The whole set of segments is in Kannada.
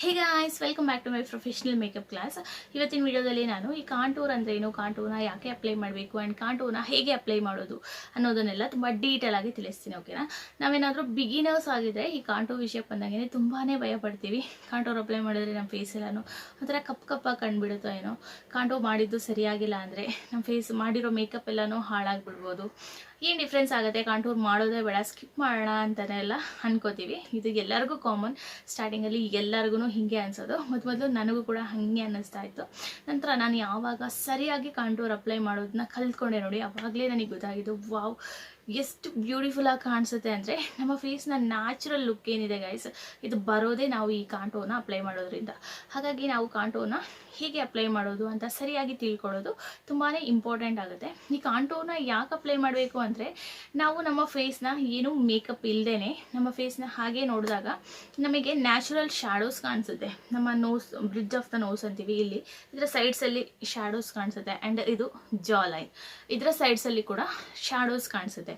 Hey guys welcome back to my professional makeup class ಇವತ್ತಿನ ವಿಡಿಯೋದಲ್ಲಿ ನಾನು ಈ ಕಾಂಟೂರ್ ಅಂದರೆ ಏನು ಕಾಂಟೂರ್ನ ಯಾಕೆ ಅಪ್ಲೈ ಮಾಡಬೇಕು ಆ್ಯಂಡ್ ಕಾಂಟೂರ್ನ ಹೇಗೆ ಅಪ್ಲೈ ಮಾಡೋದು ಅನ್ನೋದನ್ನೆಲ್ಲ ತುಂಬ ಡೀಟೇಲ್ ಆಗಿ ತಿಳಿಸ್ತೀನಿ ಓಕೆನಾ ನಾವೇನಾದರೂ ಬಿಗಿನರ್ಸ್ ಆಗಿದ್ರೆ ಈ ಕಾಂಟೂರ್ ವಿಷಯ ಬಂದಾಗೆ ತುಂಬಾ ಭಯ ಪಡ್ತೀವಿ. ಕಾಂಟೂರ್ ಅಪ್ಲೈ ಮಾಡಿದ್ರೆ ನಮ್ಮ ಫೇಸ್ ಎಲ್ಲನೂ ಒಂಥರ ಕಪ್ ಕಪ್ಪಾಗಿ ಕಂಡುಬಿಡುತ್ತೋ ಏನೋ. ಕಾಂಟೂರ್ ಮಾಡಿದ್ದು ಸರಿಯಾಗಿಲ್ಲ ಅಂದರೆ ನಮ್ಮ ಫೇಸ್ ಮಾಡಿರೋ ಮೇಕಪ್ ಎಲ್ಲನೂ ಹಾಳಾಗಿಬಿಡ್ಬೋದು. ಏನು ಡಿಫ್ರೆನ್ಸ್ ಆಗುತ್ತೆ? ಕಾಂಟೂರ್ ಮಾಡೋದೇ ಬೇಡ ಸ್ಕಿಪ್ ಮಾಡೋಣ ಅಂತಲೇ ಎಲ್ಲ ಅನ್ಕೋತೀವಿ. ಇದು ಎಲ್ಲರಿಗೂ ಕಾಮನ್ ಸ್ಟಾರ್ಟಿಂಗಲ್ಲಿ ಎಲ್ಲರಿಗೂ ಹೀಗೆ ಅನಿಸೋದು. ಮೊದಲು ಮೊದಲು ನನಗೂ ಕೂಡ ಹಾಗೆ ಅನ್ನಿಸ್ತಾ ಇತ್ತು. ನಂತರ ನಾನು ಯಾವಾಗ ಸರಿಯಾಗಿ ಕಾಂಟೂರ್ ಅಪ್ಲೈ ಮಾಡೋದನ್ನ ಕಲ್ತ್ಕೊಂಡೆ ನೋಡಿ, ಅವಾಗಲೇ ನನಗೆ ಗೊತ್ತಾಗಿದ್ದು, ವಾವ್ ಎಷ್ಟು ಬ್ಯೂಟಿಫುಲ್ ಆಗಿ ಕಾಣಿಸುತ್ತೆ ಅಂದರೆ ನಮ್ಮ ಫೇಸ್ನ ನ್ಯಾಚುರಲ್ ಲುಕ್ ಏನಿದೆ ಗೈಸ್ ಇದು ಬರೋದೇ ನಾವು ಈ ಕಾಂಟೋನ ಅಪ್ಲೈ ಮಾಡೋದ್ರಿಂದ. ಹಾಗಾಗಿ ನಾವು ಕಾಂಟೋನ ಹೇಗೆ ಅಪ್ಲೈ ಮಾಡೋದು ಅಂತ ಸರಿಯಾಗಿ ತಿಳ್ಕೊಳ್ಳೋದು ತುಂಬಾ ಇಂಪಾರ್ಟೆಂಟ್ ಆಗುತ್ತೆ. ಈ ಕಾಂಟೋನ ಯಾಕೆ ಅಪ್ಲೈ ಮಾಡಬೇಕು ಅಂದರೆ, ನಾವು ನಮ್ಮ ಫೇಸ್ನ ಏನು ಮೇಕಪ್ ಇಲ್ಲದೇ ನಮ್ಮ ಫೇಸ್ನ ಹಾಗೆ ನೋಡಿದಾಗ ನಮಗೆ ನ್ಯಾಚುರಲ್ ಶ್ಯಾಡೋಸ್ ಕಾಣಿಸುತ್ತೆ. ನಮ್ಮ nose bridge of the nose ಅಂತೀವಿ ಇಲ್ಲಿ. ಇದರ ಸೈಡ್ಸಲ್ಲಿ ಶ್ಯಾಡೋಸ್ ಕಾಣಿಸುತ್ತೆ. ಆ್ಯಂಡ್ ಇದು ಜಾ ಲೈನ್ ಇದರ ಸೈಡ್ಸಲ್ಲಿ ಕೂಡ ಶ್ಯಾಡೋಸ್ ಕಾಣಿಸುತ್ತೆ.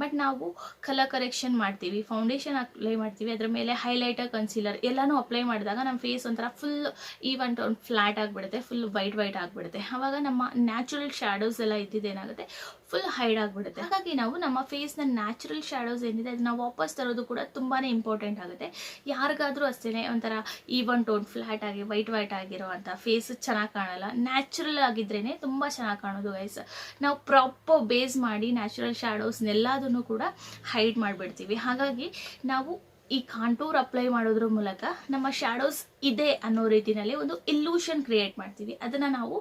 ಬಟ್ ನಾವು ಕಲರ್ ಕರೆಕ್ಷನ್ ಮಾಡ್ತೀವಿ ಫೌಂಡೇಶನ್ ಅಪ್ಲೈ ಮಾಡ್ತೀವಿ, ಅದರ ಮೇಲೆ ಹೈಲೈಟರ್ ಕನ್ಸೀಲರ್ ಎಲ್ಲನೂ ಅಪ್ಲೈ ಮಾಡಿದಾಗ ನಮ್ಮ ಫೇಸ್ ಒಂಥರ ಫುಲ್ ಈವನ್ ಟೋನ್ ಫ್ಲ್ಯಾಟ್ ಆಗಿಬಿಡುತ್ತೆ ಫುಲ್ ವೈಟ್ ವೈಟ್ ಆಗಿಬಿಡುತ್ತೆ. ಆವಾಗ ನಮ್ಮ ನ್ಯಾಚುರಲ್ ಶ್ಯಾಡೋಸ್ ಎಲ್ಲ ಇದ್ದಿದ್ದೇನಾಗುತ್ತೆ ಫುಲ್ ಹೈಡ್ ಆಗಿಬಿಡುತ್ತೆ. ಹಾಗಾಗಿ ನಾವು ನಮ್ಮ ಫೇಸ್ನ ನ್ಯಾಚುರಲ್ ಶ್ಯಾಡೋಸ್ ಏನಿದೆ, ಅದನ್ನ ವಾಪಸ್ ತರೋದು ಕೂಡ ತುಂಬಾ ಇಂಪಾರ್ಟೆಂಟ್ ಆಗುತ್ತೆ. ಯಾರಿಗಾದರೂ ಅಷ್ಟೇ ಒಂಥರ ಈವನ್ ಟೋನ್ ಫ್ಲ್ಯಾಟ್ ಆಗಿ ವೈಟ್ ವೈಟ್ ಆಗಿರೋ ಫೇಸ್ ಚೆನ್ನಾಗಿ ಕಾಣಲ್ಲ. ನ್ಯಾಚುರಲ್ ಆಗಿದ್ರೇ ತುಂಬ ಚೆನ್ನಾಗಿ ಕಾಣೋದು ವಯಸ್ ನಾವು ಪ್ರಾಪರ್ ಬೇಸ್ ಮಾಡಿ ನ್ಯಾಚುರಲ್ ಶ್ಯಾಡೋಸ್ನೆಲ್ಲದನ್ನು ಕೂಡ ಹೈಡ್ ಮಾಡಿಬಿಡ್ತೀವಿ. ಹಾಗಾಗಿ ನಾವು ಈ ಕಾಂಟೂರ್ ಅಪ್ಲೈ ಮಾಡೋದ್ರ ಮೂಲಕ ನಮ್ಮ ಶ್ಯಾಡೋಸ್ ಇದೆ ಅನ್ನೋ ರೀತಿನಲ್ಲಿ ಒಂದು ಇಲ್ಯೂಷನ್ ಕ್ರಿಯೇಟ್ ಮಾಡ್ತೀವಿ. ಅದನ್ನು ನಾವು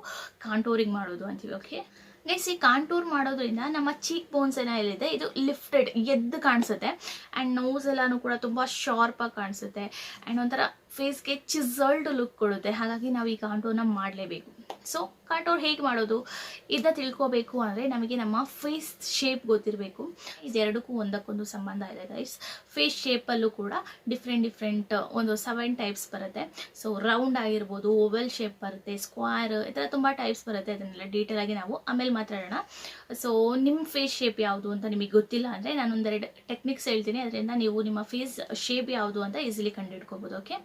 ಕಾಂಟೂರಿಂಗ್ ಮಾಡೋದು ಅಂತೀವಿ ಓಕೆ ಗೈಸ್ ಈ ಕಾಂಟೂರ್ ಮಾಡೋದ್ರಿಂದ ನಮ್ಮ ಚೀಕ್ ಬೋನ್ಸ್ ಏನೋ ಎಲ್ಲಿದೆ? ಇದು ಲಿಫ್ಟೆಡ್ ಎದ್ದು ಕಾಣಿಸುತ್ತೆ. ಆ್ಯಂಡ್ ನೋಸ್ ಎಲ್ಲನೂ ಕೂಡ ತುಂಬ ಶಾರ್ಪಾಗಿ ಕಾಣಿಸುತ್ತೆ. ಆ್ಯಂಡ್ ಒಂಥರ ಫೇಸ್ಗೆ ಚಿಸಲ್ಡ್ ಲುಕ್ ಕೊಡುತ್ತೆ. ಹಾಗಾಗಿ ನಾವು ಈ ಕಾಂಟೂರ್ನ ಮಾಡಲೇಬೇಕು. ಸೊ ಕಾಂಟೂರ್ ಹೇಗೆ ಮಾಡೋದು? ಇದನ್ನ ತಿಳ್ಕೋಬೇಕು ಅಂದರೆ ನಮಗೆ ನಮ್ಮ ಫೇಸ್ ಶೇಪ್ ಗೊತ್ತಿರಬೇಕು. ಇದೆರಡಕ್ಕೂ ಒಂದಕ್ಕೊಂದು ಸಂಬಂಧ ಇದೆ ಗೈಸ್ ಫೇಸ್ ಶೇಪಲ್ಲೂ ಕೂಡ ಡಿಫ್ರೆಂಟ್ ಡಿಫ್ರೆಂಟ್ ಒಂದು ಸೆವೆನ್ ಟೈಪ್ಸ್ ಬರುತ್ತೆ. ಸೊ ರೌಂಡ್ ಆಗಿರ್ಬೋದು ಓವೆಲ್ ಶೇಪ್ ಬರುತ್ತೆ ಸ್ಕ್ವಾರ್ ಈ ಥರ ತುಂಬ ಟೈಪ್ಸ್ ಬರುತ್ತೆ. ಅದನ್ನೆಲ್ಲ ಡೀಟೇಲಾಗಿ ನಾವು ಆಮೇಲೆ ಮಾತಾಡೋಣ. ಸೊ ನಿಮ್ಮ ಫೇಸ್ ಶೇಪ್ ಯಾವುದು ಅಂತ ನಿಮಗೆ ಗೊತ್ತಿಲ್ಲ ಅಂದರೆ ನಾನು ಒಂದೆರಡು ಟೆಕ್ನಿಕ್ಸ್ ಹೇಳ್ತೀನಿ. ಅದರಿಂದ ನೀವು ನಿಮ್ಮ ಫೇಸ್ ಶೇಪ್ ಯಾವುದು ಅಂತ ಈಸಿಲಿ ಕಂಡುಹಿಡ್ಕೋಬೋದು ಓಕೆ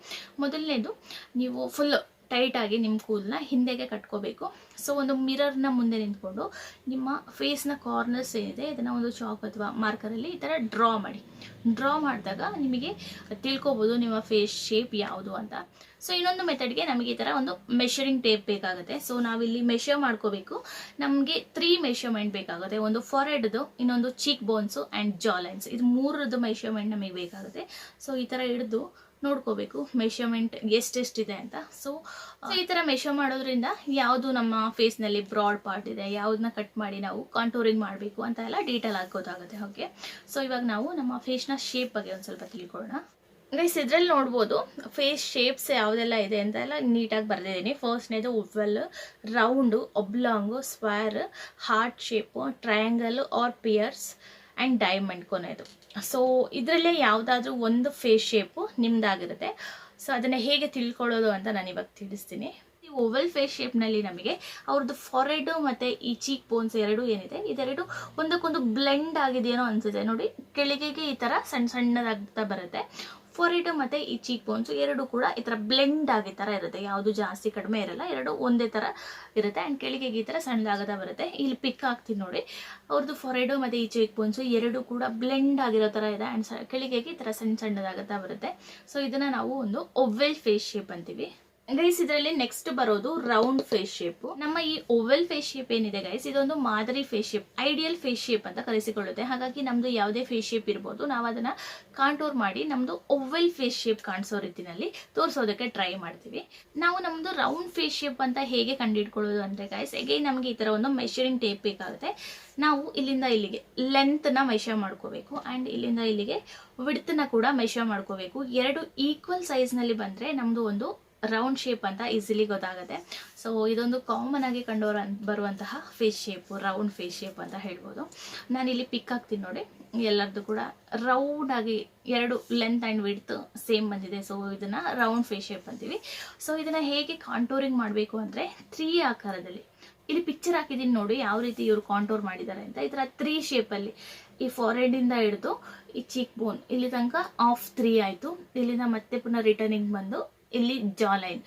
ಮೊದಲನೇದು, ನೀವು ಫುಲ್ ಟೈಟಾಗಿ ನಿಮ್ಮ ಕೂದಲನ್ನ ಹಿಂದೆಗೆ ಕಟ್ಕೋಬೇಕು. ಸೊ ಒಂದು ಮಿರರ್ನ ಮುಂದೆ ನಿಂತ್ಕೊಂಡು ನಿಮ್ಮ ಫೇಸ್ನ ಕಾರ್ನರ್ಸ್ ಏನಿದೆ, ಇದನ್ನು ಒಂದು ಚಾಕ್ ಅಥವಾ ಮಾರ್ಕರಲ್ಲಿ ಈ ಥರ ಡ್ರಾ ಮಾಡಿ. ಡ್ರಾ ಮಾಡಿದಾಗ ನಿಮಗೆ ತಿಳ್ಕೊಬೋದು ನಿಮ್ಮ ಫೇಸ್ ಶೇಪ್ ಯಾವುದು ಅಂತ. ಸೊ ಇನ್ನೊಂದು ಮೆಥಡ್ಗೆ ನಮಗೆ ಈ ಥರ ಒಂದು ಮೆಷರಿಂಗ್ ಟೇಪ್ ಬೇಕಾಗುತ್ತೆ. ಸೊ ನಾವಿಲ್ಲಿ ಮೆಷರ್ ಮಾಡ್ಕೋಬೇಕು. ನಮಗೆ ತ್ರೀ ಮೆಷರ್ಮೆಂಟ್ ಬೇಕಾಗುತ್ತೆ. ಒಂದು ಫಾರೆಡ್ದು ಇನ್ನೊಂದು ಚೀಕ್ ಬೋನ್ಸು ಆ್ಯಂಡ್ ಜಾಲೈನ್ಸ್ ಇದು ಮೂರದ್ದು ಮೆಷರ್ಮೆಂಟ್ ನಮಗೆ ಬೇಕಾಗುತ್ತೆ. ಸೊ ಈ ಥರ ಹಿಡಿದು ನೋಡ್ಕೋಬೇಕು. ಮೆಷರ್ಮೆಂಟ್ ಎಷ್ಟೆಷ್ಟಿದೆ ಅಂತ. ಸೊ ಈ ಥರ ಮೆಷರ್ ಮಾಡೋದ್ರಿಂದ ಯಾವುದು ನಮ್ಮ ಫೇಸ್ನಲ್ಲಿ ಬ್ರಾಡ್ ಪಾರ್ಟ್ ಇದೆ, ಯಾವುದನ್ನ ಕಟ್ ಮಾಡಿ ನಾವು ಕಾಂಟೋರಿಂಗ್ ಮಾಡಬೇಕು ಅಂತ ಎಲ್ಲ ಡೀಟೇಲ್ ಆಗಿ ಗೊತ್ತಾಗುತ್ತೆ ಓಕೆ ಸೊ ಇವಾಗ ನಾವು ನಮ್ಮ ಫೇಸ್ನ ಶೇಪ್ ಬಗ್ಗೆ ಒಂದು ಸ್ವಲ್ಪ ತಿಳ್ಕೊಳ್ಳೋಣ. ಗೈಸ್ ಇದ್ರಲ್ಲಿ ನೋಡ್ಬೋದು ಫೇಸ್ ಶೇಪ್ಸ್ ಯಾವುದೆಲ್ಲ ಇದೆ ಅಂತ ಎಲ್ಲ ನೀಟಾಗಿ ಬರೆದಿದ್ದೀನಿ. ಫಸ್ಟ್ನೇದು oval round oblong square heart shape triangle or pears and diamond ಕೊನೆಯದು ಸೊ ಇದರಲ್ಲೇ ಯಾವುದಾದ್ರೂ ಒಂದು ಫೇಸ್ ಶೇಪು ನಿಮ್ದಾಗಿರುತ್ತೆ. ಸೊ ಅದನ್ನು ಹೇಗೆ ತಿಳ್ಕೊಳ್ಳೋದು ಅಂತ ನಾನು ಇವಾಗ ತಿಳಿಸ್ತೀನಿ. ಈ ಓವಲ್ ಫೇಸ್ ಶೇಪ್ನಲ್ಲಿ ನಮಗೆ ಅವ್ರದ್ದು ಫಾರೆಡು ಮತ್ತು ಈ ಚೀಕ್ ಬೋನ್ಸ್ ಎರಡು ಏನಿದೆ, ಇದೆರಡು ಒಂದಕ್ಕೊಂದು ಬ್ಲೆಂಡ್ ಆಗಿದೆಯೇನೋ ಅನಿಸುತ್ತೆ. ನೋಡಿ, ಕೆಳಗೆಗೆ ಈ ಥರ ಸಣ್ಣ ಸಣ್ಣದಾಗ್ತಾ ಬರುತ್ತೆ. ಫಾರೆಡು ಮತ್ತು ಈ ಚೀಕ್ ಬೋನ್ಸ್ ಎರಡು ಕೂಡ ಈ ಥರ ಬ್ಲೆಂಡ್ ಆಗಿ ಥರ ಇರುತ್ತೆ. ಯಾವುದು ಜಾಸ್ತಿ ಕಡಿಮೆ ಇರಲ್ಲ, ಎರಡು ಒಂದೇ ಥರ ಇರುತ್ತೆ. ಆ್ಯಂಡ್ ಕೆಳಗೆಗೆ ಈ ಥರ ಸಣ್ಣದಾಗದ ಬರುತ್ತೆ. ಇಲ್ಲಿ ಪಿಕ್ ಆಗ್ತೀನಿ ನೋಡಿ. ಅವ್ರದ್ದು ಫೊರೆಡು ಮತ್ತು ಈ ಚೀಕ್ ಬೋನ್ಸ್ ಎರಡು ಕೂಡ ಬ್ಲೆಂಡ್ ಆಗಿರೋ ಥರ ಇದೆ. ಸ, ಕೆಳಗೆಗೆ ಈ ಥರ ಸಣ್ಣ ಸಣ್ಣದಾಗತ್ತಾ ಬರುತ್ತೆ. ಸೊ ಇದನ್ನು ನಾವು ಒಂದು ಒವ್ವೆಲ್ ಫೇಸ್ ಶೇಪ್ ಅಂತೀವಿ. ಗೈಸ್ ಇದರಲ್ಲಿ ನೆಕ್ಸ್ಟ್ ಬರೋದು ರೌಂಡ್ ಫೇಸ್ ಶೇಪ್ ನಮ್ಮ ಈ ಓವೆಲ್ ಫೇಸ್ ಶೇಪ್ ಏನಿದೆ ಗೈಸ್ ಇದೊಂದು ಮಾದರಿ face shape ideal face shape ಅಂತ ಕರೆಸಿಕೊಳ್ಳುತ್ತೆ. ಹಾಗಾಗಿ ನಮ್ದು ಯಾವುದೇ ಫೇಸ್ ಶೇಪ್ ಇರ್ಬೋದು. ನಾವು ಅದನ್ನ ಕಾಂಟೋರ್ ಮಾಡಿ ನಮ್ದು ಓವೆಲ್ ಫೇಸ್ ಶೇಪ್ ಕಾಣಿಸೋ ರೀತಿನಲ್ಲಿ ತೋರಿಸೋದಕ್ಕೆ ಟ್ರೈ ಮಾಡ್ತೀವಿ. ನಾವು ನಮ್ದು ರೌಂಡ್ ಫೇಸ್ ಶೇಪ್ ಅಂತ ಹೇಗೆ ಕಂಡುಹಿಡ್ಕೊಳ್ಳೋದು ಅಂದ್ರೆ ಗೈಸ್ ಎಗೈನ್ ನಮಗೆ ಈ ತರ ಒಂದು ಮೆಷರಿಂಗ್ ಟೇಪ್ ಬೇಕಾಗುತ್ತೆ. ನಾವು ಇಲ್ಲಿಂದ ಇಲ್ಲಿಗೆ ಲೆಂತ್ನ ಮೆಷರ್ ಮಾಡ್ಕೋಬೇಕು ಅಂಡ್ ಇಲ್ಲಿಂದ ಇಲ್ಲಿಗೆ ವಿಡ್ತ್ನ ಕೂಡ ಮೆಷರ್ ಮಾಡ್ಕೋಬೇಕು. ಎರಡು ಈಕ್ವಲ್ ಸೈಜ್ನಲ್ಲಿ ಬಂದ್ರೆ ನಮ್ಮದು ಒಂದು ರೌಂಡ್ ಶೇಪ್ ಅಂತ ಈಸಿಲಿ ಗೊತ್ತಾಗುತ್ತೆ. ಸೊ ಇದೊಂದು ಕಾಮನ್ ಆಗಿ ಕಂಡು ಬರುವಂತಹ face shape round face shape ಅಂತ ಹೇಳ್ಬೋದು. ನಾನಿಲ್ಲಿ ಪಿಕ್ ಹಾಕ್ತೀನಿ ನೋಡಿ. ಎಲ್ಲರದ್ದು ಕೂಡ ರೌಂಡ್ ಆಗಿ ಎರಡು ಲೆಂತ್ ಆ್ಯಂಡ್ ವಿಡ್ತ್ ಸೇಮ್ ಬಂದಿದೆ. ಸೊ ಇದನ್ನು ರೌಂಡ್ ಫೇಸ್ ಶೇಪ್ ಅಂತೀವಿ. ಸೊ ಇದನ್ನು ಹೇಗೆ ಕಾಂಟೋರಿಂಗ್ ಮಾಡಬೇಕು ಅಂದರೆ ತ್ರೀ ಆಕಾರದಲ್ಲಿ. ಇಲ್ಲಿ ಪಿಕ್ಚರ್ ಹಾಕಿದ್ದೀನಿ ನೋಡಿ ಯಾವ ರೀತಿ ಇವರು ಕಾಂಟೋರ್ ಮಾಡಿದ್ದಾರೆ ಅಂತ. ಈ ಥರ ತ್ರೀ ಶೇಪಲ್ಲಿ ಈ ಫಾರೆಡ್ ಇಂದ ಹಿಡಿದು ಈ ಚೀಕ್ ಬೋನ್ ಇಲ್ಲಿ ತನಕ ಆಫ್ ತ್ರೀ ಆಯಿತು. ಇಲ್ಲಿಂದ ಮತ್ತೆ ಪುನಃ ರಿಟರ್ನಿಂಗ್ ಬಂದು ಇಲ್ಲಿ ಜಾ ಲೈನ್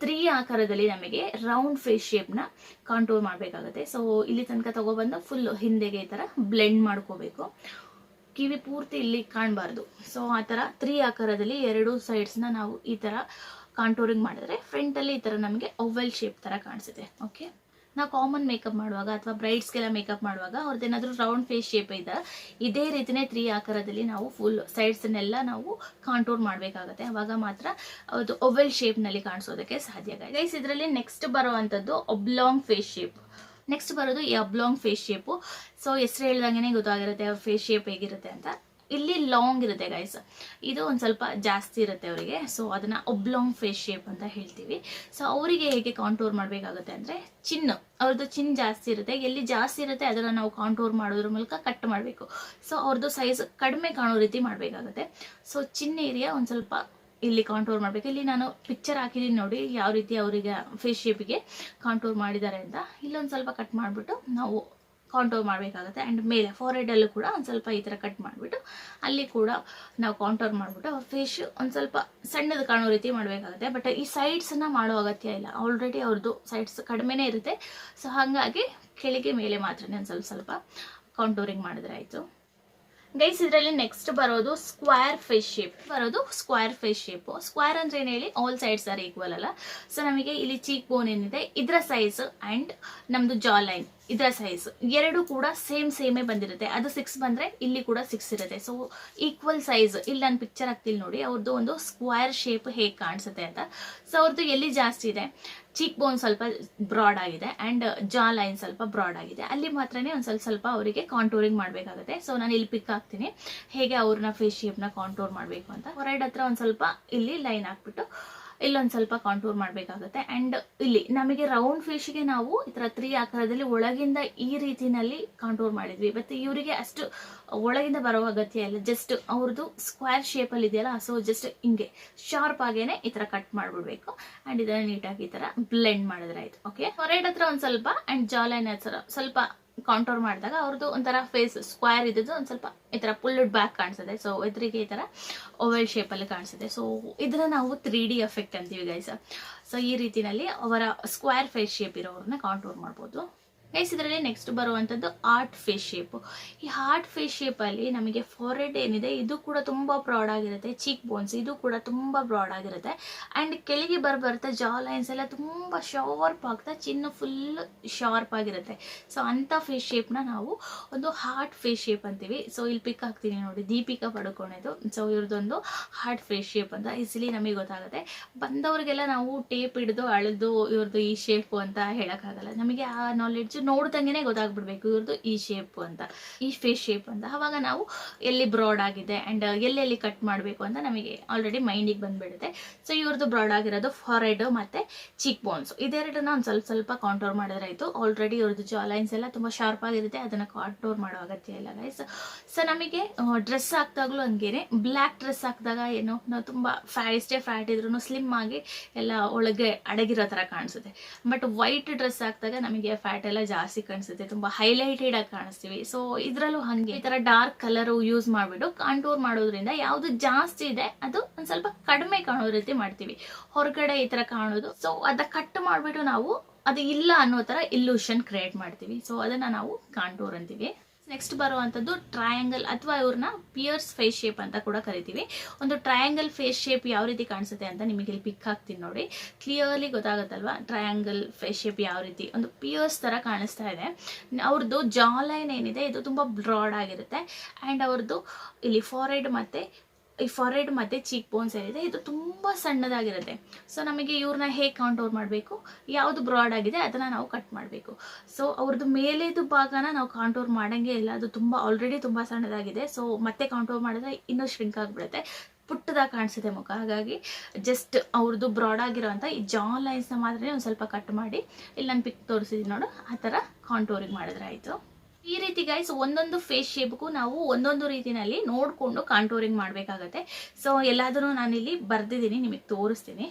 ತ್ರೀ ಆಕಾರದಲ್ಲಿ ನಮಗೆ ರೌಂಡ್ ಫೇಸ್ ಶೇಪ್ನ ಕಾಂಟೋರ್ ಮಾಡಬೇಕಾಗುತ್ತೆ. ಸೊ ಇಲ್ಲಿ ತನಕ ತಗೊಬಂದು ಫುಲ್ ಹಿಂದೆಗೆ ಈ ಥರ ಬ್ಲೆಂಡ್ ಮಾಡ್ಕೋಬೇಕು. ಕಿವಿ ಪೂರ್ತಿ ಇಲ್ಲಿ ಕಾಣಬಾರ್ದು. ಸೊ ಆ ಥರ ತ್ರೀ ಆಕಾರದಲ್ಲಿ ಎರಡು ಸೈಡ್ಸ್ನ ನಾವು ಈ ಥರ ಕಾಂಟೋರಿಂಗ್ ಮಾಡಿದ್ರೆ ಫ್ರಂಟಲ್ಲಿ ಈ ಥರ ನಮಗೆ ಓವಲ್ ಶೇಪ್ ಥರ ಕಾಣಿಸುತ್ತೆ. ಓಕೆ ನಾವು ಕಾಮನ್ ಮೇಕಪ್ ಮಾಡುವಾಗ ಅಥವಾ ಬ್ರೈಡ್ಸ್ಗೆಲ್ಲ ಮೇಕಪ್ ಮಾಡುವಾಗ ಅವ್ರದ್ದೇನಾದರೂ ರೌಂಡ್ ಫೇಸ್ ಶೇಪ್ ಇದೆ, ಇದೇ ರೀತಿನೇ ತ್ರೀ ಆಕಾರದಲ್ಲಿ ನಾವು ಫುಲ್ ಸೈಡ್ಸನ್ನೆಲ್ಲ ನಾವು ಕಾಂಟೂರ್ ಮಾಡಬೇಕಾಗತ್ತೆ. ಅವಾಗ ಮಾತ್ರ ಅದು ಒವೆಲ್ ಶೇಪ್ನಲ್ಲಿ ಕಾಣಿಸೋದಕ್ಕೆ ಸಾಧ್ಯ. ಗೈಸ್ ಇದರಲ್ಲಿ ನೆಕ್ಸ್ಟ್ ಬರುವಂಥದ್ದು ಒಬ್ಲಾಂಗ್ ಫೇಸ್ ಶೇಪ್ ನೆಕ್ಸ್ಟ್ ಬರೋದು ಈ ಅಬ್ಲಾಂಗ್ ಫೇಸ್ ಶೇಪು ಸೊ ಹೆಸರು ಹೇಳ್ದಂಗೆ ಗೊತ್ತಾಗಿರುತ್ತೆ ಫೇಸ್ ಶೇಪ್ ಹೇಗಿರುತ್ತೆ ಅಂತ. ಇಲ್ಲಿ ಲಾಂಗ್ ಇರುತ್ತೆ ಗೈಸ್ ಇದು ಒಂದು ಸ್ವಲ್ಪ ಜಾಸ್ತಿ ಇರುತ್ತೆ ಅವರಿಗೆ. ಸೊ ಅದನ್ನ ಒಬ್ಲಾಂಗ್ ಫೇಸ್ ಶೇಪ್ ಅಂತ ಹೇಳ್ತೀವಿ. ಸೊ ಅವರಿಗೆ ಹೇಗೆ ಕಾಂಟೋರ್ ಮಾಡಬೇಕಾಗುತ್ತೆ ಅಂದರೆ ಚಿನ್ ಅವ್ರದ್ದು ಚಿನ್ ಜಾಸ್ತಿ ಇರುತ್ತೆ. ಎಲ್ಲಿ ಜಾಸ್ತಿ ಇರುತ್ತೆ, ಅದನ್ನು ನಾವು ಕಾಂಟೋರ್ ಮಾಡೋದ್ರ ಮೂಲಕ ಕಟ್ ಮಾಡಬೇಕು. ಸೊ ಅವ್ರದ್ದು ಸೈಜ್ ಕಡಿಮೆ ಕಾಣೋ ರೀತಿ ಮಾಡಬೇಕಾಗುತ್ತೆ. ಸೊ ಚಿನ್ನ ಏರಿಯಾ ಒಂದು ಸ್ವಲ್ಪ ಇಲ್ಲಿ ಕಾಂಟೋರ್ ಮಾಡಬೇಕು. ಇಲ್ಲಿ ನಾನು ಪಿಕ್ಚರ್ ಹಾಕಿದ್ದೀನಿ ನೋಡಿ ಯಾವ ರೀತಿ ಅವರಿಗೆ ಫೇಸ್ ಶೇಪಿಗೆ ಕಾಂಟೋರ್ ಮಾಡಿದ್ದಾರೆ ಅಂತ. ಇಲ್ಲೊಂದು ಸ್ವಲ್ಪ ಕಟ್ ಮಾಡಿಬಿಟ್ಟು ನಾವು ಕಾಂಟೂರ್ ಮಾಡಬೇಕಾಗುತ್ತೆ. ಆ್ಯಂಡ್ ಮೇಲೆ ಫಾರೆಡಲ್ಲೂ ಕೂಡ ಒಂದು ಸ್ವಲ್ಪ ಈ ಥರ ಕಟ್ ಮಾಡಿಬಿಟ್ಟು ಅಲ್ಲಿ ಕೂಡ ನಾವು ಕಾಂಟೋರ್ ಮಾಡಿಬಿಟ್ಟು ಫೇಸ್ ಒಂದು ಸ್ವಲ್ಪ ಸಣ್ಣದು ಕಾಣೋ ರೀತಿ ಮಾಡಬೇಕಾಗುತ್ತೆ. ಬಟ್ ಈ ಸೈಡ್ಸನ್ನು ಮಾಡೋ ಅಗತ್ಯ ಇಲ್ಲ. ಆಲ್ರೆಡಿ ಅವ್ರದ್ದು ಸೈಡ್ಸ್ ಕಡಿಮೆನೇ ಇರುತ್ತೆ. ಸೊ ಹಾಗಾಗಿ ಕೆಳಗೆ ಮೇಲೆ ಮಾತ್ರನೇ ಒಂದು ಸ್ವಲ್ಪ ಸ್ವಲ್ಪ ಕಾಂಟೋರಿಂಗ್ ಮಾಡಿದ್ರೆ ಆಯಿತು. ಗೈಸ್ ಇದರಲ್ಲಿ ನೆಕ್ಸ್ಟ್ ಬರೋದು ಸ್ಕ್ವೇರ್ ಫೇಸ್ ಶೇಪ್ ಬರೋದು ಸ್ಕ್ವೇರ್ ಫೇಸ್ ಶೇಪು ಸ್ಕ್ವೇರ್ ಅಂದ್ರೆ ಏನು ಹೇಳಿ? ಆಲ್ ಸೈಡ್ಸ್ ಆರ್ ಈಕ್ವಲ್ ಅಲ್ಲ. ಸೊ ನಮಗೆ ಇಲ್ಲಿ ಚೀಕ್ ಬೋನ್ ಏನಿದೆ, ಇದರ ಸೈಜ್ ಅಂಡ್ ನಮ್ದು ಜಾ ಲೈನ್ ಇದರ ಸೈಜ್ ಎರಡು ಕೂಡ ಸೇಮ್ ಸೇಮೇ ಬಂದಿರುತ್ತೆ. ಅದು ಸಿಕ್ಸ್ ಬಂದ್ರೆ ಇಲ್ಲಿ ಕೂಡ ಸಿಕ್ಸ್ ಇರುತ್ತೆ. ಸೊ ಈಕ್ವಲ್ ಸೈಜ್ ಇಲ್ಲಿ ನಾನು ಪಿಕ್ಚರ್ ಹಾಕ್ತಿಲ್ಲ ನೋಡಿ. ಅವ್ರದ್ದು ಒಂದು ಸ್ಕ್ವೇರ್ ಶೇಪ್ ಹೇಗೆ ಕಾಣಿಸುತ್ತೆ ಅಂತ. ಸೊ ಅವ್ರದ್ದು ಎಲ್ಲಿ ಜಾಸ್ತಿ ಇದೆ? ಚೀಕ್ ಬೋನ್ ಸ್ವಲ್ಪ ಬ್ರಾಡ್ ಆಗಿದೆ ಅಂಡ್ ಜಾ ಲೈನ್ ಸ್ವಲ್ಪ ಬ್ರಾಡ್ ಆಗಿದೆ. ಅಲ್ಲಿ ಮಾತ್ರನೇ ಒಂದು ಸ್ವಲ್ಪ ಸ್ವಲ್ಪ ಅವರಿಗೆ ಕಾಂಟೂರಿಂಗ್ ಮಾಡಬೇಕಾಗುತ್ತೆ. ಸೊ ನಾನು ಇಲ್ಲಿ ಪಿಕ್ ಹಾಕ್ತೀನಿ. ಹೇಗೆ ಅವ್ರನ್ನ ಫೇಸ್ ಶೇಪ್ನ ಕಾಂಟೂರ್ ಮಾಡಬೇಕು ಅಂತ. ಹೊರಡ್ ಹತ್ರ ಒಂದು ಸ್ವಲ್ಪ ಇಲ್ಲಿ ಲೈನ್ ಹಾಕ್ಬಿಟ್ಟು ಇಲ್ಲೊಂದು ಸ್ವಲ್ಪ ಕಾಂಟೂರ್ ಮಾಡಬೇಕಾಗುತ್ತೆ. ಅಂಡ್ ಇಲ್ಲಿ ನಮಗೆ ರೌಂಡ್ ಫೇಶ್ಗೆ ನಾವು ಈ ಥರ ತ್ರೀ ಆಕಾರದಲ್ಲಿ ಒಳಗಿಂದ ಈ ರೀತಿಯಲ್ಲಿ ಕಾಂಟೂರ್ ಮಾಡಿದ್ವಿ. ಬಟ್ ಇವರಿಗೆ ಅಷ್ಟು ಒಳಗಿಂದ ಬರೋ ಅಗತ್ಯ ಇಲ್ಲ. ಜಸ್ಟ್ ಅವ್ರದ್ದು ಸ್ಕ್ವೇರ್ ಶೇಪಲ್ಲಿ ಇದೆಯಲ್ಲ ಸೊ ಜಸ್ಟ್ ಹಿಂಗೆ ಶಾರ್ಪ್ ಆಗೇನೆ ಈ ಥರ ಕಟ್ ಮಾಡಿಬಿಡ್ಬೇಕು. ಅಂಡ್ ಇದನ್ನ ನೀಟಾಗಿ ಈ ಥರ ಬ್ಲೆಂಡ್ ಮಾಡಿದ್ರೆ ಆಯಿತು. ಓಕೆ ಹೊರೈಡ್ ಹತ್ರ ಒಂದು ಸ್ವಲ್ಪ ಆ್ಯಂಡ್ ಜಾಲೈನ್ ಹತ್ರ ಸ್ವಲ್ಪ ಕಾಂಟೋರ್ ಮಾಡಿದಾಗ ಅವ್ರದ್ದು ಒಂಥರ ಫೇಸ್ ಸ್ಕ್ವೇರ್ ಇದ್ದದ್ದು ಒಂದು ಸ್ವಲ್ಪ ಈ ಥರ ಪುಲ್ಲಡ್ ಬ್ಯಾಕ್ ಕಾಣಿಸುತ್ತೆ. ಸೊ ಎದುರಿಗೆ ಈ ಥರ ಓವೆಲ್ ಶೇಪಲ್ಲಿ ಕಾಣಿಸುತ್ತೆ. ಸೊ ಇದನ್ನ ನಾವು ತ್ರೀ ಡಿ ಎಫೆಕ್ಟ್ ಅಂತೀವಿ ಗೈಸ ಸೊ ಈ ರೀತಿಯಲ್ಲಿ ಅವರ ಸ್ಕ್ವೇರ್ ಫೇಸ್ ಶೇಪ್ ಇರೋರನ್ನ ಕಾಂಟೋರ್ ಮಾಡ್ಬೋದು. ಗೈಸ್ ಇದರಲ್ಲಿ ನೆಕ್ಸ್ಟ್ ಬರುವಂಥದ್ದು ಹಾರ್ಟ್ ಫೇಸ್ ಶೇಪ್ ಈ ಹಾರ್ಟ್ ಫೇಸ್ ಶೇಪಲ್ಲಿ ನಮಗೆ ಫಾರೆಡ್ ಏನಿದೆ, ಇದು ಕೂಡ ತುಂಬ ಬ್ರಾಡ್ ಆಗಿರುತ್ತೆ. ಚೀಕ್ ಬೋನ್ಸ್ ಇದು ಕೂಡ ತುಂಬ ಬ್ರಾಡ್ ಆಗಿರುತ್ತೆ. ಆ್ಯಂಡ್ ಕೆಳಗೆ ಬರ್ ಬರ್ತಾ ಜಾ ಲೈನ್ಸ್ ಎಲ್ಲ ತುಂಬ ಶಾರ್ಪ್ ಆಗ್ತಾ ಚಿನ್ನ ಫುಲ್ ಶಾರ್ಪ್ ಆಗಿರುತ್ತೆ. ಸೊ ಅಂಥ ಫೇಸ್ ಶೇಪ್ನ ನಾವು ಒಂದು ಹಾರ್ಟ್ ಫೇಸ್ ಶೇಪ್ ಅಂತೀವಿ. ಸೊ ಇಲ್ಲಿ ಪಿಕ್ ಹಾಕ್ತೀನಿ ನೋಡಿ, ದೀಪಿಕಾ ಪಡ್ಕೊಂಡಿದ್ದು ಸೊ ಇವ್ರದ್ದೊಂದು ಹಾರ್ಟ್ ಫೇಸ್ ಶೇಪ್ ಅಂತ ಈಸಿಲಿ ನಮಗೆ ಗೊತ್ತಾಗುತ್ತೆ. ಬಂದವರಿಗೆಲ್ಲ ನಾವು ಟೇಪ್ ಹಿಡಿದು ಅಳೆದು ಇವ್ರದ್ದು ಈ ಶೇಪು ಅಂತ ಹೇಳೋಕ್ಕಾಗಲ್ಲ. ನಮಗೆ ಆ ನಾಲೆಡ್ಜ್ ನೋಡ್ದಂಗೆ ಗೊತ್ತಾಗ್ಬಿಡ್ಬೇಕು. ಇವ್ರದ್ದು ಈ ಶೇಪ್ ಅಂತ, ಈ ಫೇಸ್ ಶೇಪ್ ಅಂತ. ಅವಾಗ ನಾವು ಎಲ್ಲಿ ಬ್ರಾಡ್ ಆಗಿದೆ ಅಂಡ್ ಎಲ್ಲೆಲ್ಲಿ ಕಟ್ ಮಾಡಬೇಕು ಅಂತ ನಮಗೆ ಆಲ್ರೆಡಿ ಮೈಂಡಿಗೆ ಬಂದ್ಬಿಡುತ್ತೆ. ಸೊ ಇವ್ರದ್ದು ಬ್ರಾಡ್ ಆಗಿರೋದು ಫಾರೆಡ್ ಮತ್ತೆ ಚೀಕ್ ಬೋನ್ಸ್ ಇದೆರಡನ್ನ ಒಂದು ಸ್ವಲ್ಪ ಸ್ವಲ್ಪ ಕಾಂಟೋರ್ ಮಾಡಿದ್ರೆ ಆಯಿತು. ಆಲ್ರೆಡಿ ಇವ್ರದ್ದು ಜಾ ಲೈನ್ಸ್ ಎಲ್ಲ ತುಂಬಾ ಶಾರ್ಪ್ ಆಗಿರುತ್ತೆ. ಅದನ್ನ ಕಾಂಟೋರ್ ಮಾಡೋ ಅಗತ್ಯ ಇಲ್ಲ ಗೈಸ್ ಸೊ ನಮಗೆ ಡ್ರೆಸ್ ಹಾಕ್ದಾಗ್ಲೂ ಹಂಗೇನೆ. ಬ್ಲ್ಯಾಕ್ ಡ್ರೆಸ್ ಹಾಕಿದಾಗ ಏನು, ನಾವು ತುಂಬ ಫ್ಯಾಸ್ಟೇ ಫ್ಯಾಟ್ ಇದ್ರೂ ಸ್ಲಿಮ್ ಆಗಿ ಎಲ್ಲ ಒಳಗೆ ಅಡಗಿರೋ ಥರ ಕಾಣಿಸುತ್ತೆ. ಬಟ್ ವೈಟ್ ಡ್ರೆಸ್ ಹಾಕಿದಾಗ ನಮಗೆ ಫ್ಯಾಟ್ ಎಲ್ಲ ಜಾಸ್ತಿ ಕಾಣಿಸುತ್ತೆ, ತುಂಬಾ ಹೈಲೈಟೆಡ್ ಆಗಿ ಕಾಣಿಸ್ತೀವಿ. ಸೊ ಇದ್ರಲ್ಲೂ ಹಾಗೆ. ಈ ತರ ಡಾರ್ಕ್ ಕಲರ್ ಯೂಸ್ ಮಾಡ್ಬಿಟ್ಟು ಕಾಂಟೂರ್ ಮಾಡೋದ್ರಿಂದ ಯಾವುದು ಜಾಸ್ತಿ ಇದೆ, ಅದು ಒಂದ್ ಸ್ವಲ್ಪ ಕಡಿಮೆ ಕಾಣೋ ರೀತಿ ಮಾಡ್ತೀವಿ. ಹೊರಗಡೆ ಈ ತರ ಕಾಣೋದು. ಸೊ ಅದ ಕಟ್ ಮಾಡ್ಬಿಟ್ಟು ನಾವು ಅದು ಇಲ್ಲ ಅನ್ನೋ ತರ ಇಲ್ಯೂಷನ್ ಕ್ರಿಯೇಟ್ ಮಾಡ್ತೀವಿ. ಸೊ ಅದನ್ನ ನಾವು ಕಾಂಟೂರ್ ಅಂತೀವಿ. ನೆಕ್ಸ್ಟ್ ಬರುವಂಥದ್ದು ಟ್ರಯಾಂಗಲ್ ಅಥವಾ ಇವ್ರನ್ನ ಪಿಯರ್ಸ್ ಫೇಸ್ ಶೇಪ್ ಅಂತ ಕೂಡ ಕರಿತೀವಿ. ಒಂದು ಟ್ರಯಾಂಗಲ್ ಫೇಸ್ ಶೇಪ್ ಯಾವ ರೀತಿ ಕಾಣಿಸುತ್ತೆ ಅಂತ ನಿಮಗೆ ಇಲ್ಲಿ ಪಿಕ್ ಹಾಕ್ತೀನಿ ನೋಡಿ. ಕ್ಲಿಯರ್ಲಿ ಗೊತ್ತಾಗುತ್ತಲ್ವಾ? ಟ್ರಯಾಂಗಲ್ ಫೇಸ್ ಶೇಪ್ ಯಾವ ರೀತಿ? ಒಂದು ಪಿಯರ್ಸ್ ಥರ ಕಾಣಿಸ್ತಾ ಇದೆ. ಅವ್ರದ್ದು ಜಾಲೈನ್ ಏನಿದೆ, ಇದು ತುಂಬ ಬ್ರಾಡ್ ಆಗಿರುತ್ತೆ. ಆ್ಯಂಡ್ ಅವ್ರದ್ದು ಇಲ್ಲಿ ಫಾರೆಡ್ ಮತ್ತು ಈ ಫಾರೆಡ್ ಮತ್ತು ಚೀಕ್ ಬೋನ್ಸ್ ಏನಿದೆ, ಇದು ತುಂಬ ಸಣ್ಣದಾಗಿರುತ್ತೆ. ಸೊ ನಮಗೆ ಇವ್ರನ್ನ ಹೇಗೆ ಕಾಂಟೋರ್ ಮಾಡಬೇಕು? ಯಾವುದು ಬ್ರಾಡ್ ಆಗಿದೆ, ಅದನ್ನು ನಾವು ಕಟ್ ಮಾಡಬೇಕು. ಸೊ ಅವ್ರದ್ದು ಮೇಲೇದು ಭಾಗನ ನಾವು ಕಾಂಟೋರ್ ಮಾಡಂಗೆ ಇಲ್ಲ. ಅದು ತುಂಬ ಆಲ್ರೆಡಿ ತುಂಬ ಸಣ್ಣದಾಗಿದೆ. ಸೊ ಮತ್ತೆ ಕಾಂಟೋರ್ ಮಾಡಿದ್ರೆ ಇನ್ನೂ ಶ್ರಿಂಕ್ ಆಗಿಬಿಡುತ್ತೆ. ಪುಟ್ಟದಾಗಿ ಕಾಣಿಸುತ್ತೆ ಮುಖ. ಹಾಗಾಗಿ ಜಸ್ಟ್ ಅವ್ರದ್ದು ಬ್ರಾಡ್ ಆಗಿರೋಂಥ ಈ ಜಾ ಲೈನ್ಸ್ನ ಮಾತ್ರ ಒಂದು ಸ್ವಲ್ಪ ಕಟ್ ಮಾಡಿ. ಇಲ್ಲಿ ನಾನು ಪಿಕ್ ತೋರಿಸಿದ್ದೀನಿ ನೋಡು, ಆ ಥರ ಕಾಂಟೋರಿಂಗ್ ಮಾಡಿದ್ರೆ ಆಯಿತು. ಈ ರೀತಿ ಗೈಸ್ ಒಂದೊಂದು ಫೇಸ್ ಶೇಪ್ಗೂ ನಾವು ಒಂದೊಂದು ರೀತಿನಲ್ಲಿ ನೋಡಿಕೊಂಡು ಕಾಂಟೋರಿಂಗ್ ಮಾಡಬೇಕಾಗತ್ತೆ. ಸೊ ಎಲ್ಲಾದರೂ ನಾನಿಲ್ಲಿ ಬರ್ದಿದ್ದೀನಿ, ನಿಮಗೆ ತೋರಿಸ್ತೀನಿ.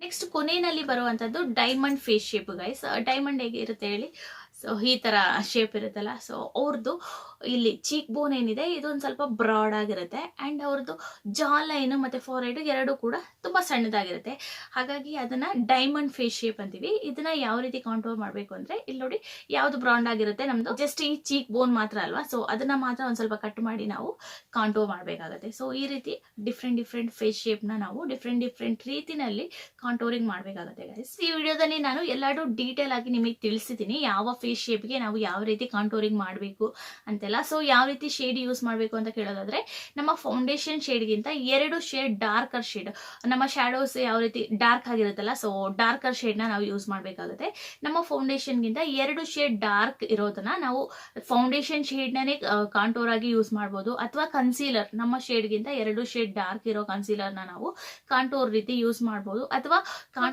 ನೆಕ್ಸ್ಟ್ ಕೊನೆಯಲ್ಲಿ ಬರುವಂಥದ್ದು diamond face shape guys diamond ಹೇಗೆ ಇರುತ್ತೆ ಹೇಳಿ? ಸೊ ಈ ತರ ಶೇಪ್ ಇರುತ್ತಲ್ಲ. ಸೊ ಅವ್ರದ್ದು ಇಲ್ಲಿ ಚೀಕ್ ಬೋನ್ ಏನಿದೆ, ಇದೊಂದು ಸ್ವಲ್ಪ ಬ್ರಾಡ್ ಆಗಿರುತ್ತೆ. ಅಂಡ್ ಅವ್ರದ್ದು ಜಾ ಲೈನು ಮತ್ತು ಫೋರೈಡ್ ಎರಡು ಕೂಡ ತುಂಬಾ ಸಣ್ಣದಾಗಿರುತ್ತೆ. ಹಾಗಾಗಿ ಅದನ್ನ ಡೈಮಂಡ್ ಫೇಸ್ ಶೇಪ್ ಅಂತೀವಿ. ಇದನ್ನ ಯಾವ ರೀತಿ ಕಾಂಟ್ರೋಲ್ ಮಾಡಬೇಕು ಅಂದ್ರೆ, ಇಲ್ಲಿ ನೋಡಿ ಯಾವ್ದು ಬ್ರಾಂಡ್ ಆಗಿರುತ್ತೆ ನಮ್ಮದು ಜಸ್ಟ್ ಈ ಚೀಕ್ ಬೋನ್ ಮಾತ್ರ ಅಲ್ವಾ? ಸೊ ಅದನ್ನ ಮಾತ್ರ ಒಂದು ಸ್ವಲ್ಪ ಕಟ್ ಮಾಡಿ ನಾವು ಕಾಂಟೋರ್ ಮಾಡಬೇಕಾಗುತ್ತೆ. ಸೊ ಈ ರೀತಿ ಡಿಫ್ರೆಂಟ್ ಡಿಫ್ರೆಂಟ್ ಫೇಸ್ ಶೇಪ್ನ ನಾವು ಡಿಫ್ರೆಂಟ್ ಡಿಫ್ರೆಂಟ್ ರೀತಿನಲ್ಲಿ ಕಾಂಟೋರಿಂಗ್ ಮಾಡಬೇಕಾಗುತ್ತೆ ಈ ವಿಡಿಯೋದಲ್ಲಿ ನಾನು ಎಲ್ಲಾರು ಡೀಟೇಲ್ ಆಗಿ ನಿಮಗೆ ತಿಳಿಸಿದ್ದೀನಿ ಯಾವ ಶೇಪ್ಗೆ ನಾವು ಯಾವ ರೀತಿ ಕಾಂಟೋರಿಂಗ್ ಮಾಡಬೇಕು ಅಂತೆಲ್ಲ. ಸೊ ಯಾವ ರೀತಿ ಶೇಡ್ ಯೂಸ್ ಮಾಡಬೇಕು ಅಂತ ಕೇಳೋದಾದ್ರೆ, ನಮ್ಮ ಫೌಂಡೇಶನ್ ಶೇಡ್ಗಿಂತ ಎರಡು ಶೇಡ್ ಡಾರ್ಕರ್ ಶೇಡ್ ನಮ್ಮ ಶ್ಯಾಡೋಸ್ ಯಾವ ರೀತಿ ಡಾರ್ಕ್ ಆಗಿರುತ್ತಲ್ಲ ಸೊ ಡಾರ್ಕರ್ ಶೇಡ್ನ ನಾವು ಯೂಸ್ ಮಾಡಬೇಕಾಗುತ್ತೆ. ನಮ್ಮ ಫೌಂಡೇಶನ್ಗಿಂತ ಎರಡು ಶೇಡ್ ಡಾರ್ಕ್ ಇರೋದನ್ನ ನಾವು ಫೌಂಡೇಶನ್ ಶೇಡ್ನೇ ಕಾಂಟೋರ್ ಆಗಿ ಯೂಸ್ ಮಾಡ್ಬೋದು. ಅಥವಾ ಕನ್ಸೀಲರ್ ನಮ್ಮ ಶೇಡ್ಗಿಂತ ಎರಡು ಶೇಡ್ ಡಾರ್ಕ್ ಇರೋ ಕನ್ಸೀಲರ್ನ ನಾವು ಕಾಂಟೋರ್ ರೀತಿ ಯೂಸ್ ಮಾಡ್ಬೋದು. ಅಥವಾ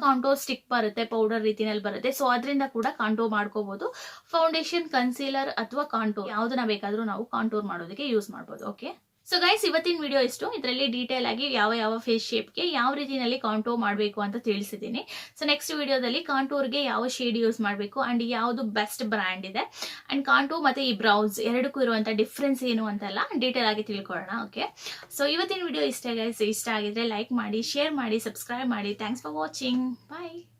ಕಾಂಟೋರ್ ಸ್ಟಿಕ್ ಬರುತ್ತೆ ಪೌಡರ್ ರೀತಿನಲ್ಲಿ ಬರುತ್ತೆ. ಸೊ ಅದರಿಂದ ಕೂಡ ಕಾಂಟೋ ಮಾಡ್ಕೋಬಹುದು ಫೌಂಡೇಶನ್ ಕನ್ಸೀಲರ್ ಅಥವಾ ಕಾಂಟೂರ್ ಯಾವ್ದನ್ನ ಬೇಕಾದ್ರೂ ನಾವು ಕಾಂಟೋರ್ ಮಾಡೋದಕ್ಕೆ ಯೂಸ್ ಮಾಡ್ಬೋದು ಓಕೆ ಸೊ ಗೈಸ್ ಇವತ್ತಿನ ವಿಡಿಯೋ ಇಷ್ಟು. ಇದರಲ್ಲಿ ಡೀಟೇಲ್ ಆಗಿ ಯಾವ ಯಾವ ಫೇಸ್ ಶೇಪ್ಗೆ ಯಾವ ರೀತಿಯಲ್ಲಿ ಕಾಂಟೂರ್ ಮಾಡಬೇಕು ಅಂತ ತಿಳಿಸಿದ್ದೀನಿ. ಸೊ ನೆಕ್ಸ್ಟ್ ವಿಡಿಯೋದಲ್ಲಿ ಕಾಂಟೋರ್ಗೆ ಯಾವ ಶೇಡ್ ಯೂಸ್ ಮಾಡಬೇಕು ಅಂಡ್ ಯಾವುದು ಬೆಸ್ಟ್ ಬ್ರ್ಯಾಂಡ್ ಇದೆ. ಅಂಡ್ ಕಾಂಟೂರ್ ಮತ್ತೆ ಈ ಬ್ರೌಸ್ ಎರಡಕ್ಕೂ ಇರುವಂಥ ಡಿಫ್ರೆನ್ಸ್ ಏನು ಅಂತೆಲ್ಲ ಡೀಟೇಲ್ ಆಗಿ ತಿಳ್ಕೊಳ್ಳೋಣ ಓಕೆ ಸೊ ಇವತ್ತಿನ ವಿಡಿಯೋ ಇಷ್ಟ ಗೈಸ್ ಇಷ್ಟ ಆಗಿದ್ರೆ ಲೈಕ್ ಮಾಡಿ ಶೇರ್ ಮಾಡಿ ಸಬ್ಸ್ಕ್ರೈಬ್ ಮಾಡಿ. Thanks for watching bye